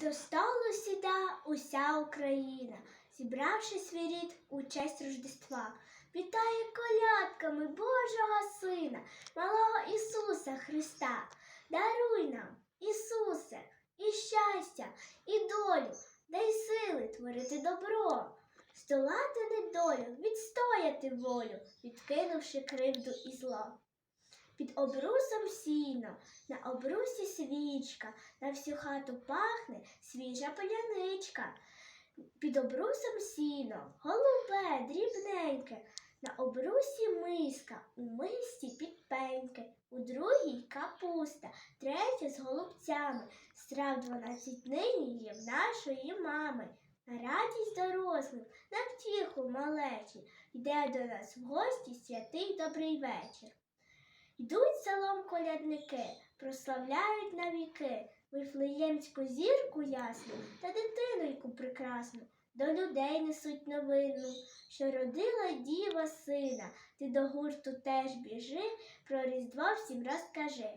До столу сіда уся Україна, зібравши свій рід у честь Рождества, вітає колядками Божого Сина, малого Ісуса Христа. Даруй нам, Ісусе, і щастя, і долю, дай сили творити добро, здолати недолю, відстояти волю, відкинувши кривду і зло. Під обрусом сіно, на обрусі свічка, на всю хату пахне свіжа поляничка. Під обрусом сіно, голубе, дрібненьке, на обрусі миска, у мисці підпеньки, у другій капуста, третя з голубцями. Страв дванадцять нині є в нашої мами. На радість дорослим, на втіху малечі, йде до нас в гості святий добрий вечір. Йдуть селом колядники, прославляють навіки Вифлеємську зірку ясну та дитиноньку прекрасну. До людей несуть новину, що родила діва сина. Ти до гурту теж біжи, про різдва всім розкажи.